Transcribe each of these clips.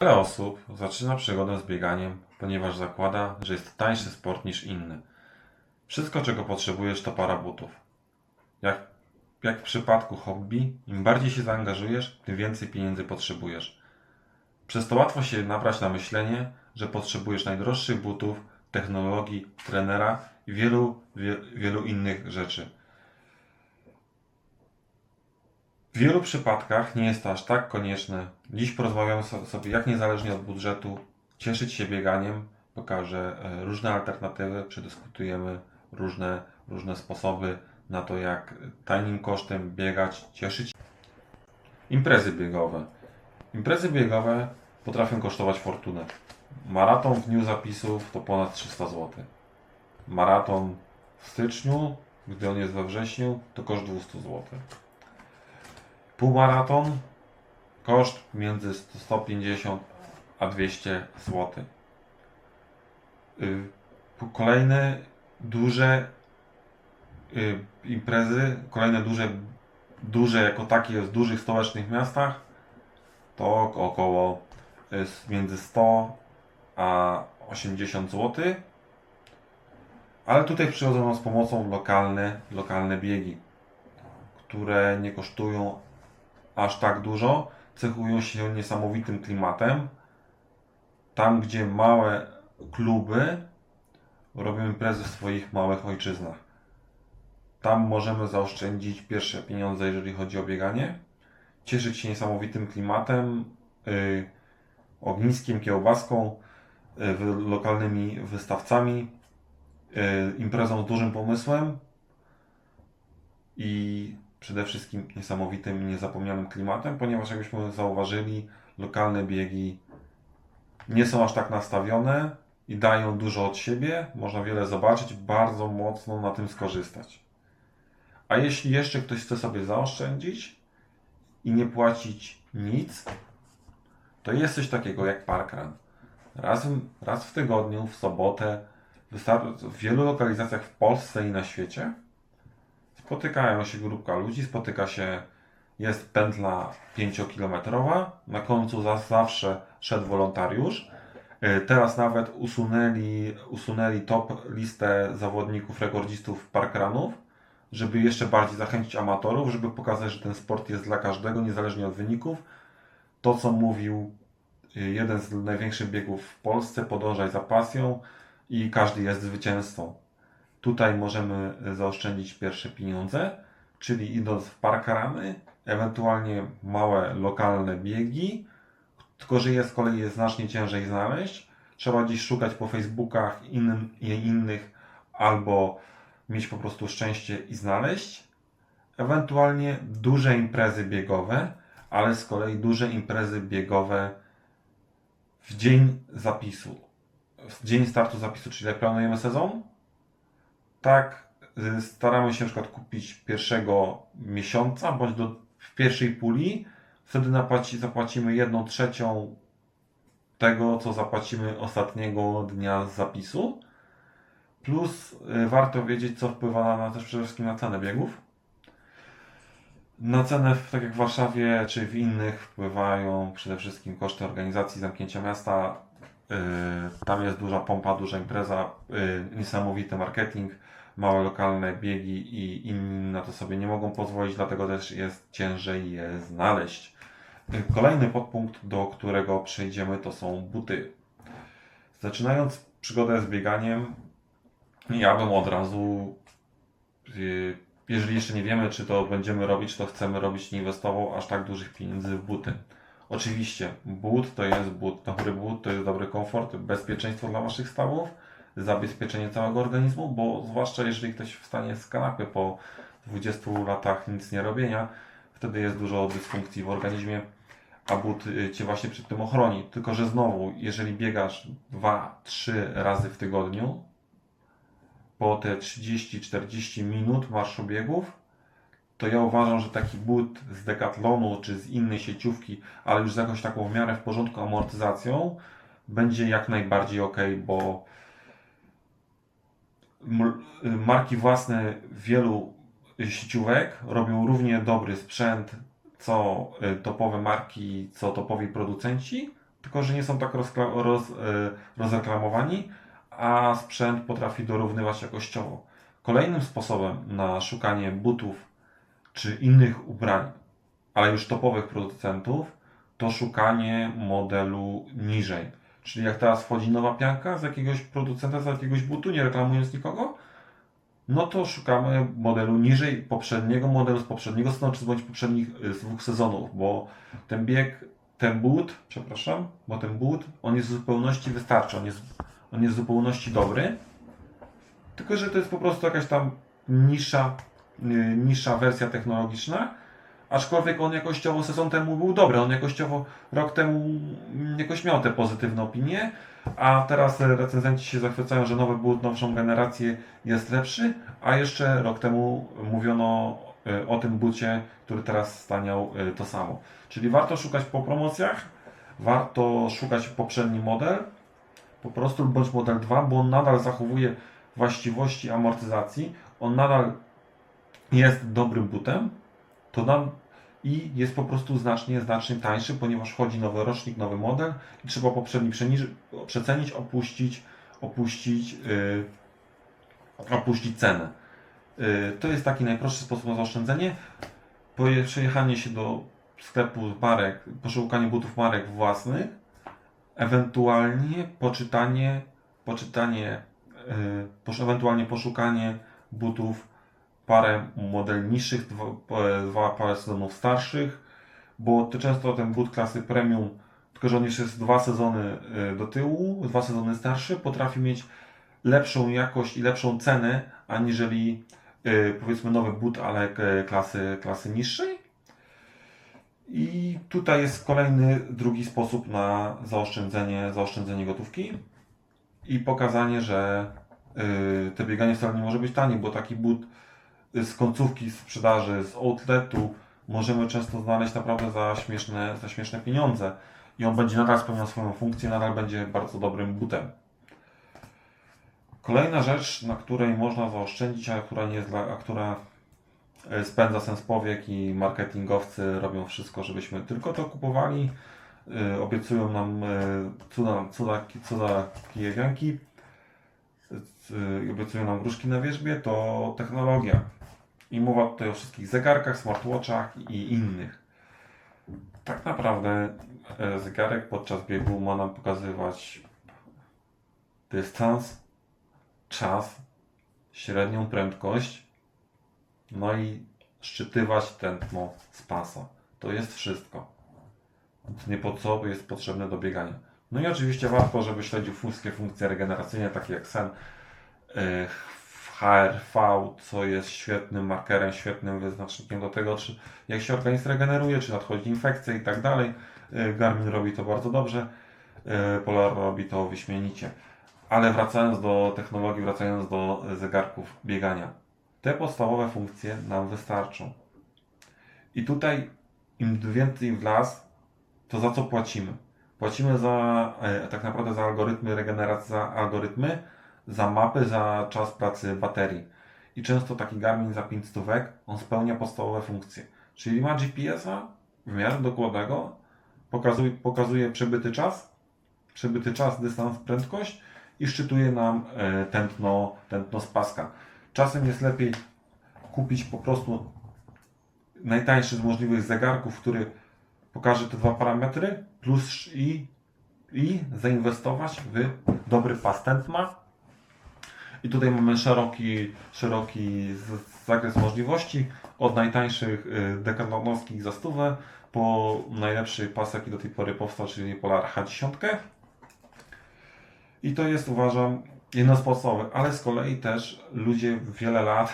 Wiele osób zaczyna przygodę z bieganiem, ponieważ zakłada, że jest to tańszy sport niż inny. Wszystko, czego potrzebujesz, to para butów. Jak, jak w przypadku hobby, im bardziej się zaangażujesz, tym więcej pieniędzy potrzebujesz. Przez to łatwo się nabrać na myślenie, że potrzebujesz najdroższych butów, technologii, trenera i wielu, wie, wielu innych rzeczy. W wielu przypadkach nie jest to aż tak konieczne. Dziś porozmawiamy so- sobie, jak niezależnie od budżetu cieszyć się bieganiem. Pokażę e, różne alternatywy, przedyskutujemy różne, różne sposoby na to, jak tanim kosztem biegać, cieszyć. Imprezy biegowe. Imprezy biegowe potrafią kosztować fortunę. Maraton w dniu zapisów to ponad 300 zł. Maraton w styczniu, gdy on jest we wrześniu, to koszt 200 zł. Półmaraton koszt między 150 a 200 zł. Y, Kolejne duże y, imprezy, kolejne duże, duże jako takie w dużych stołecznych miastach to około y, między 100 a 80 zł. Ale tutaj przychodzą nam z pomocą lokalne, lokalne biegi, które nie kosztują aż tak dużo, cechują się niesamowitym klimatem. Tam, gdzie małe kluby robią imprezy w swoich małych ojczyznach. Tam możemy zaoszczędzić pierwsze pieniądze, jeżeli chodzi o bieganie, cieszyć się niesamowitym klimatem, yy, ogniskiem, kiełbaską, yy, lokalnymi wystawcami, yy, imprezą z dużym pomysłem i przede wszystkim niesamowitym i niezapomnianym klimatem, ponieważ jakbyśmy zauważyli, lokalne biegi nie są aż tak nastawione i dają dużo od siebie, można wiele zobaczyć, bardzo mocno na tym skorzystać. A jeśli jeszcze ktoś chce sobie zaoszczędzić i nie płacić nic, to jest coś takiego jak parkrun. Raz, raz w tygodniu, w sobotę, w wielu lokalizacjach w Polsce i na świecie spotykają się grupka ludzi, spotyka się, jest pętla 5-kilometrowa, na końcu za, zawsze szedł wolontariusz. Y, Teraz nawet usunęli, usunęli top listę zawodników, rekordzistów parkrunów, żeby jeszcze bardziej zachęcić amatorów, żeby pokazać, że ten sport jest dla każdego, niezależnie od wyników. To, co mówił y, jeden z największych biegów w Polsce, podążaj za pasją i każdy jest zwycięzcą. Tutaj możemy zaoszczędzić pierwsze pieniądze, czyli idąc w parkrany, ewentualnie małe lokalne biegi, tylko że je z kolei jest znacznie ciężej znaleźć. Trzeba gdzieś szukać po Facebookach innym, innych albo mieć po prostu szczęście i znaleźć. Ewentualnie duże imprezy biegowe, ale z kolei duże imprezy biegowe w dzień zapisu. W dzień startu zapisu, czyli jak planujemy sezon, tak y, staramy się na przykład kupić pierwszego miesiąca bądź do, w pierwszej puli. Wtedy napłaci, zapłacimy jedną trzecią tego, co zapłacimy ostatniego dnia zapisu. Plus y, warto wiedzieć, co wpływa na, też przede wszystkim na cenę biegów. Na cenę, tak jak w Warszawie czy w innych, wpływają przede wszystkim koszty organizacji zamknięcia miasta. Yy, Tam jest duża pompa, duża impreza, niesamowity marketing, małe lokalne biegi i inni na to sobie nie mogą pozwolić, dlatego też jest ciężej je znaleźć. Kolejny podpunkt, do którego przejdziemy, to są buty. Zaczynając przygodę z bieganiem, ja bym od razu, yy, jeżeli jeszcze nie wiemy, czy to będziemy robić, to chcemy robić, nie inwestował aż tak dużych pieniędzy w buty. Oczywiście, but to jest but, dobry but to jest dobry komfort, bezpieczeństwo dla Waszych stawów, zabezpieczenie całego organizmu, bo zwłaszcza jeżeli ktoś wstanie z kanapy po 20 latach nic nie robienia, wtedy jest dużo dysfunkcji w organizmie, a but y, Cię właśnie przed tym ochroni. Tylko, że znowu, jeżeli biegasz 2-3 razy w tygodniu, po te 30-40 minut marszu biegów, to ja uważam, że taki but z Decathlonu czy z innej sieciówki, ale już z jakąś taką w miarę w porządku amortyzacją, będzie jak najbardziej ok, bo marki własne wielu sieciówek robią równie dobry sprzęt, co y, topowe marki, co topowi producenci, tylko że nie są tak roz, e, rozreklamowani, a sprzęt potrafi dorównywać jakościowo. Kolejnym sposobem na szukanie butów czy innych ubrań, ale już topowych producentów, to szukanie modelu niżej. Czyli jak teraz wchodzi nowa pianka z jakiegoś producenta, z jakiegoś butu, nie reklamując nikogo, no to szukamy modelu niżej poprzedniego modelu z poprzedniego sezonu, czy bądź poprzednich y, z dwóch sezonów, bo ten bieg, ten but, przepraszam, bo ten but, on jest w zupełności wystarczy, on jest, on jest w zupełności dobry, tylko że to jest po prostu jakaś tam niższa, y, niższa wersja technologiczna, aczkolwiek on jakościowo sezon temu był dobry, on jakościowo rok temu jakoś miał te pozytywne opinie, a teraz recenzenci się zachwycają, że nowy but, nowszą generację jest lepszy, a jeszcze rok temu mówiono y, o tym bucie, który teraz staniał y, to samo. Czyli warto szukać po promocjach, warto szukać poprzedni model, po prostu bądź model 2, bo on nadal zachowuje właściwości amortyzacji, on nadal jest dobrym butem, to nam i jest po prostu znacznie, znacznie tańszy, ponieważ wchodzi nowy rocznik, nowy model i trzeba poprzedni przecenić, opuścić, opuścić, yy, opuścić cenę. Yy, to jest taki najprostszy sposób na zaoszczędzenie. Przejechanie się do sklepu marek, poszukanie butów marek własnych, ewentualnie poczytanie, poczytanie, yy, ewentualnie poszukanie butów parę modeli niższych, dwa, pa- dwa parę sezonów starszych, bo to często ten but klasy premium, tylko że on już jest dwa sezony y, do tyłu, dwa sezony starszy, potrafi mieć lepszą jakość i lepszą cenę, aniżeli y, powiedzmy nowy but, ale klasy, klasy niższej. I tutaj jest kolejny, drugi sposób na zaoszczędzenie, zaoszczędzenie gotówki i pokazanie, że y, te bieganie wcale nie może być tanie, bo taki but z końcówki sprzedaży, z outletu możemy często znaleźć naprawdę za śmieszne, za śmieszne pieniądze i on będzie nadal spełniał swoją funkcję, nadal będzie bardzo dobrym butem. Kolejna rzecz, na której można zaoszczędzić, a która, nie jest dla, a która e, spędza sens powiek i marketingowcy robią wszystko, żebyśmy tylko to kupowali. E, Obiecują nam e, cuda, cuda, cuda kijewianki, obiecują nam gruszki na wierzbie, to technologia. I mowa tutaj o wszystkich zegarkach, smartwatchach i innych. Tak naprawdę e, zegarek podczas biegu ma nam pokazywać dystans, czas, średnią prędkość, no i szczytywać tętno z pasa. To jest wszystko. Nie po co jest potrzebne do biegania. No i oczywiście warto, żeby śledził wszystkie funkcje regeneracyjne, takie jak sen, e, HRV, co jest świetnym markerem, świetnym wyznacznikiem do tego, czy jak się organizm regeneruje, czy nadchodzi infekcja i tak dalej. E, Garmin robi to bardzo dobrze, e, Polar robi to wyśmienicie. Ale wracając do technologii, wracając do zegarków biegania. Te podstawowe funkcje nam wystarczą. I tutaj im więcej w las, to za co płacimy? Płacimy za e, tak naprawdę za algorytmy regeneracji, za algorytmy, za mapy, za czas pracy baterii. I często taki Garmin za 5 stówek, on spełnia podstawowe funkcje. Czyli ma GPS-a w miarę dokładnego, pokazuje, pokazuje przebyty czas, przebyty czas, dystans, prędkość i szczytuje nam e, tętno, tętno z paska. Czasem jest lepiej kupić po prostu najtańszy z możliwych zegarków, który pokaże te dwa parametry, plus i, i zainwestować w dobry pas tętna. I tutaj mamy szeroki, szeroki zakres możliwości, od najtańszych y, dekathlonowskich za stówę, po najlepszy pas, jaki do tej pory powstał, czyli Polar H10. I to jest, uważam, jedno z podstawowych, ale z kolei też ludzie wiele lat,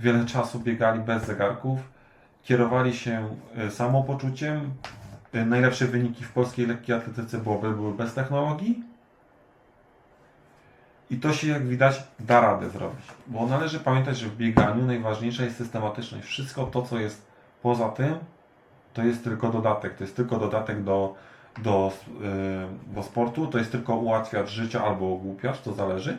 wiele czasu biegali bez zegarków, kierowali się y, samopoczuciem. Y, Najlepsze wyniki w polskiej lekkiej atletyce byłoby, były bez technologii. I to się, jak widać, da radę zrobić. Bo należy pamiętać, że w bieganiu najważniejsza jest systematyczność. Wszystko to, co jest poza tym, to jest tylko dodatek. To jest tylko dodatek do, do, yy, do sportu. To jest tylko ułatwiacz życia albo ogłupiacz, to zależy.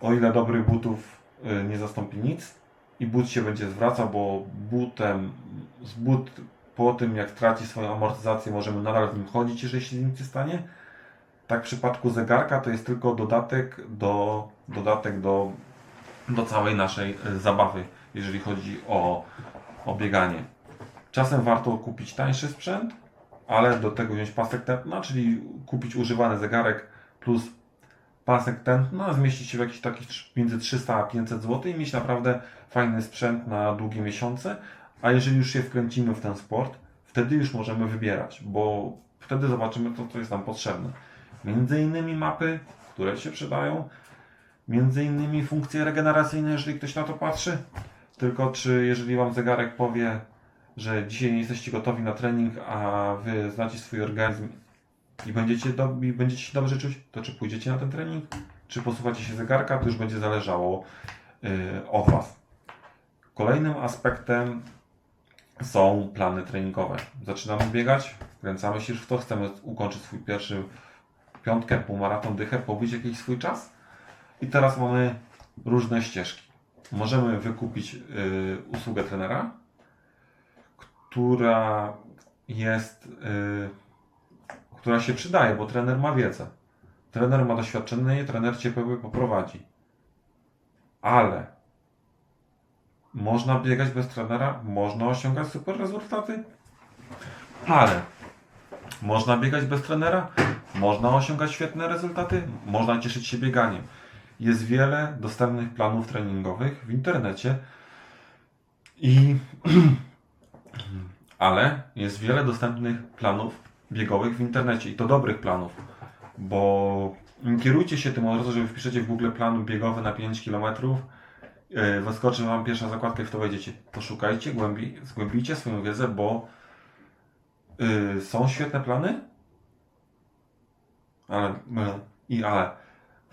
O ile dobrych butów yy, nie zastąpi nic i but się będzie zwracał, bo butem, z but po tym jak traci swoją amortyzację możemy nadal w nim chodzić, jeżeli się nic nie stanie. Tak w przypadku zegarka to jest tylko dodatek do, dodatek do, do całej naszej e, zabawy, jeżeli chodzi o, o bieganie. Czasem warto kupić tańszy sprzęt, ale do tego wziąć pasek tętna, czyli kupić używany zegarek plus pasek tętna, zmieścić się w jakiś taki trz- między 300 a 500 zł i mieć naprawdę fajny sprzęt na długie miesiące. A jeżeli już się wkręcimy w ten sport, wtedy już możemy wybierać, bo wtedy zobaczymy to, co jest nam potrzebne. Między innymi mapy, które się przydają, między innymi funkcje regeneracyjne, jeżeli ktoś na to patrzy. Tylko czy jeżeli Wam zegarek powie, że dzisiaj nie jesteście gotowi na trening, a Wy znacie swój organizm i będziecie, do, i będziecie się dobrze czuć, to czy pójdziecie na ten trening, czy posłuchacie się zegarka, to już będzie zależało yy, od Was. Kolejnym aspektem są plany treningowe. Zaczynamy biegać, kręcamy się już w to, chcemy ukończyć swój pierwszy piątkę, półmaraton, dychę, pobić jakiś swój czas. I teraz mamy różne ścieżki. Możemy wykupić yy, usługę trenera, która jest, yy, która się przydaje, bo trener ma wiedzę. Trener ma doświadczenie, trener Cię poprowadzi. Ale można biegać bez trenera, można osiągać super rezultaty, ale można biegać bez trenera, można osiągać świetne rezultaty, można cieszyć się bieganiem. Jest wiele dostępnych planów treningowych w internecie i ale jest wiele dostępnych planów biegowych w internecie i to dobrych planów, bo nie kierujcie się tym od razu, że wpiszecie w Google plan biegowy na 5 km, yy, wyskoczy Wam pierwsza zakładka i w to wejdziecie. Poszukajcie, głębiej, zgłębijcie swoją wiedzę, bo yy, są świetne plany, ale, yy, i ale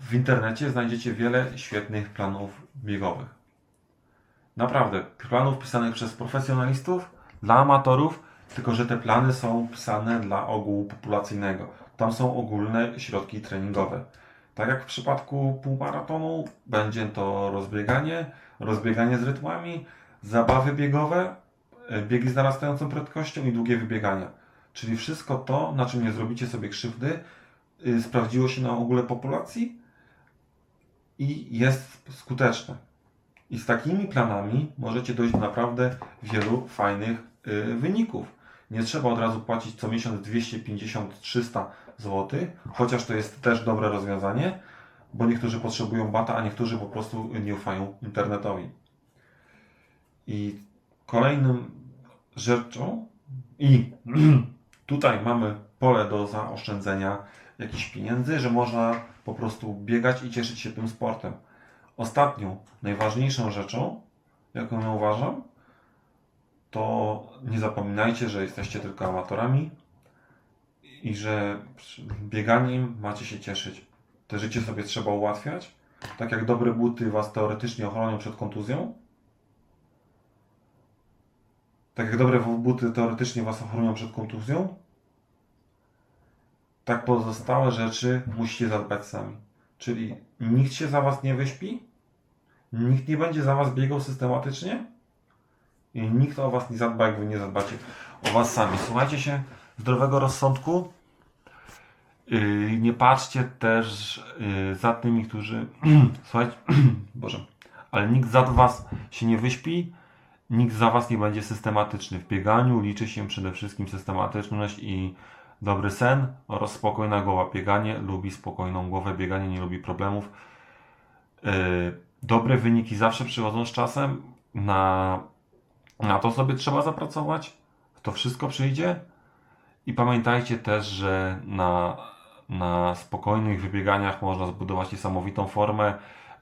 w internecie znajdziecie wiele świetnych planów biegowych. Naprawdę, planów pisanych przez profesjonalistów, dla amatorów, tylko że te plany są pisane dla ogółu populacyjnego. Tam są ogólne środki treningowe. Tak jak w przypadku półmaratonu, będzie to rozbieganie, rozbieganie z rytmami, zabawy biegowe, e, biegi z narastającą prędkością i długie wybiegania. Czyli wszystko to, na czym nie zrobicie sobie krzywdy, sprawdziło się na ogóle populacji i jest skuteczne. I z takimi planami możecie dojść do naprawdę wielu fajnych y, wyników. Nie trzeba od razu płacić co miesiąc 250-300 zł, chociaż to jest też dobre rozwiązanie, bo niektórzy potrzebują bata, a niektórzy po prostu nie ufają internetowi. I kolejnym rzeczą, i tutaj mamy pole do zaoszczędzenia jakichś pieniędzy, że można po prostu biegać i cieszyć się tym sportem. Ostatnią, najważniejszą rzeczą, jaką ja uważam, to nie zapominajcie, że jesteście tylko amatorami i że bieganiem macie się cieszyć. Te życie sobie trzeba ułatwiać. Tak jak dobre buty Was teoretycznie ochronią przed kontuzją, tak jak dobre buty teoretycznie Was ochronią przed kontuzją, tak pozostałe rzeczy musicie zadbać sami. Czyli nikt się za Was nie wyśpi, nikt nie będzie za Was biegał systematycznie i nikt o Was nie zadba, jak Wy nie zadbacie o Was sami. Słuchajcie się zdrowego rozsądku. Yy, nie patrzcie też yy, za tymi, którzy. Słuchajcie, Boże, ale nikt za Was się nie wyśpi, nikt za Was nie będzie systematyczny. W bieganiu liczy się przede wszystkim systematyczność i dobry sen oraz spokojna głowa. Bieganie lubi spokojną głowę, bieganie nie lubi problemów. Yy, dobre wyniki zawsze przychodzą z czasem. Na, na to sobie trzeba zapracować. To wszystko przyjdzie. I pamiętajcie też, że na, na spokojnych wybieganiach można zbudować niesamowitą formę.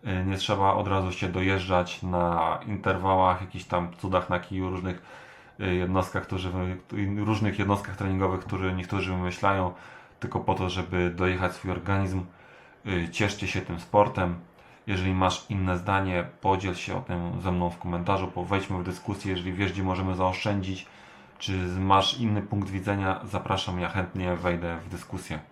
Yy, Nie trzeba od razu się dojeżdżać na interwałach, jakichś tam cudach na kiju, różnych jednostkach, którzy, różnych jednostkach treningowych, które niektórzy wymyślają, tylko po to, żeby dojechać swój organizm. Yy, Cieszcie się tym sportem. Jeżeli masz inne zdanie, podziel się o tym ze mną w komentarzu, po- wejdźmy w dyskusję, jeżeli wiesz, gdzie możemy zaoszczędzić, czy masz inny punkt widzenia, zapraszam, ja chętnie wejdę w dyskusję.